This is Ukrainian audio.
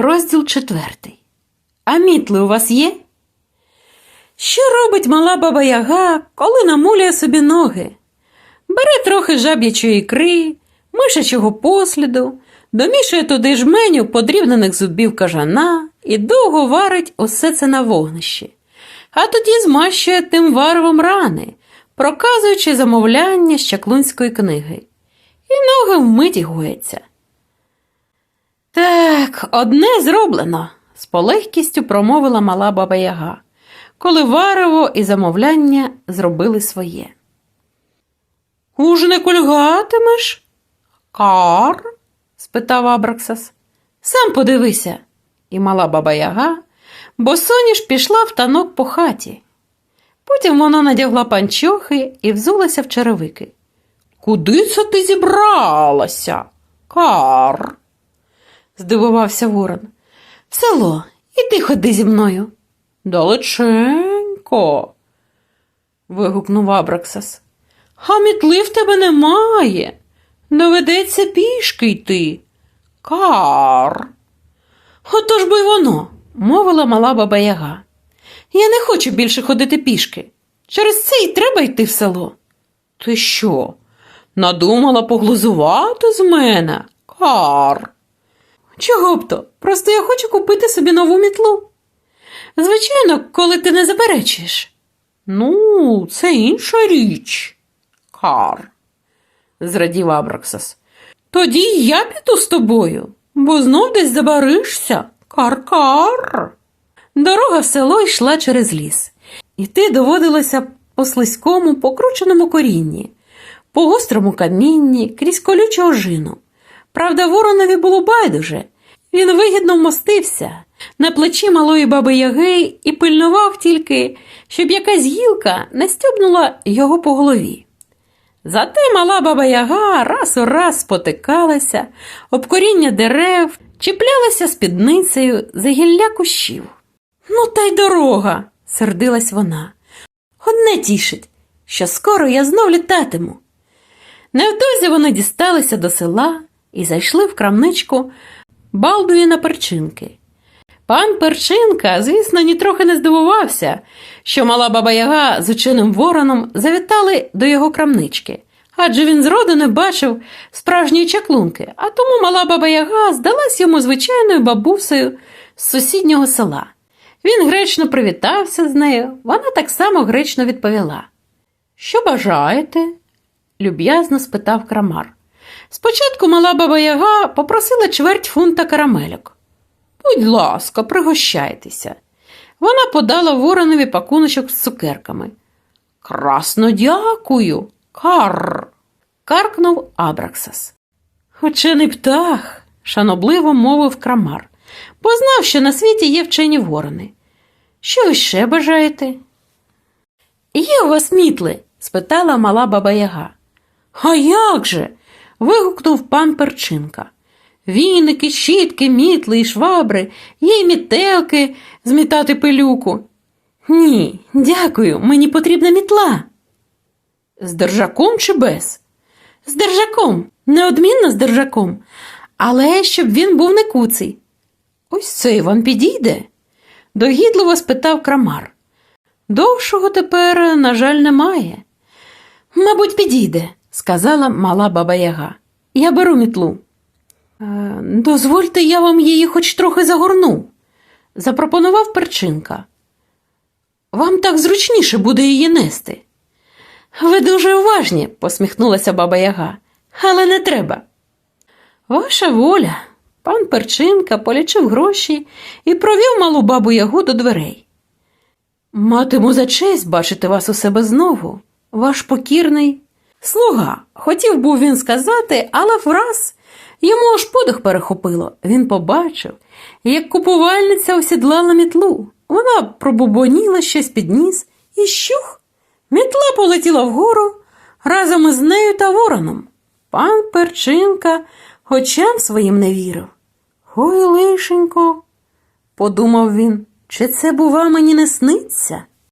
Розділ четвертий. А мітли у вас є? Що робить мала баба Яга, коли намулює собі ноги? Бере трохи жаб'ячої ікри, мишачого посліду, домішує туди жменю подрібнених зубів кажана і довго варить усе це на вогнищі, а тоді змащує тим варвом рани, проказуючи замовляння з чаклунської книги. І ноги вмить гояться. Так, одне зроблено, з полегкістю промовила мала баба Яга, коли варево і замовляння зробили своє. Уж не кульгатимеш? Кар? спитав Абраксас. Сам подивися. І мала баба Яга, бо соніш пішла в танок по хаті. Потім вона надягла панчохи і взулася в черевики. Куди це ти зібралася? Кар? Здивувався ворон. В село, іди ходи зі мною. Далеченько. вигукнув Абраксас. А мітли в тебе немає. Доведеться пішки йти. Кар. Отож би й воно, мовила мала баба Яга. Я не хочу більше ходити пішки. Через це й треба йти в село. Ти що? Надумала поглузувати з мене? Кар. Чого б то? Просто я хочу купити собі нову мітлу. Звичайно, коли ти не заперечуєш. Ну, це інша річ. Кар, зрадів Абраксас. Тоді я піду з тобою, бо знов десь забаришся. Кар-кар. Дорога в село йшла через ліс. Іти доводилося по слизькому, покрученому корінні, по гострому камінні, крізь колючу ожину. Правда, воронові було байдуже. Він вигідно вмостився на плечі малої баби Яги і пильнував тільки, щоб якась гілка не стьобнула його по голові. Зате мала баба Яга раз у раз спотикалася, об коріння дерев, чіплялася спідницею за гілля кущів. Ну, та й дорога, сердилась вона. Одне тішить, що скоро я знов літатиму. Невдовзі вони дісталися до села і зайшли в крамничку Балдуїна Перчинки. Пан Перчинка, звісно, нітрохи не здивувався, що мала баба Яга з ученим вороном завітали до його крамнички, адже він зроду не бачив справжньої чаклунки, а тому мала баба Яга здалась йому звичайною бабусею з сусіднього села. Він гречно привітався з нею, вона так само гречно відповіла. Що бажаєте? люб'язно спитав крамар. Спочатку мала баба Яга попросила чверть фунта карамельок. Будь ласка, пригощайтеся. Вона подала воронові пакуночок з цукерками. Красно дякую, кар. каркнув Абраксас. Учений птах, шанобливо мовив крамар, бо знав, що на світі є вчені ворони. Що ви ще бажаєте? Є у вас мітли? спитала мала баба Яга. А як же? Вигукнув пан Перчинка. Віники, щітки, мітли і швабри, є мітелки змітати пилюку. Ні, дякую, мені потрібна мітла. З держаком чи без? З держаком, неодмінно з держаком, але щоб він був не куций. Ось цей вам підійде? догідливо спитав крамар. Довшого тепер, на жаль, немає. Мабуть, підійде, сказала мала баба Яга. Я беру мітлу. «Е, Дозвольте, я вам її хоч трохи загорну, запропонував перчинка. Вам так зручніше буде її нести. Ви дуже уважні, посміхнулася баба Яга, але не треба. Ваша воля. Пан Перчинка полічив гроші і провів малу бабу Ягу до дверей. Матиму за честь бачити вас у себе знову, ваш покірний слуга. Хотів був він сказати, але враз йому аж подих перехопило. Він побачив, як купувальниця осідлала мітлу. Вона пробубоніла щось під ніс і щух. Мітла полетіла вгору разом із нею та вороном. Пан Перчинка очам своїм не вірив. Ой, лишенько, подумав він, чи це, бува, мені не сниться?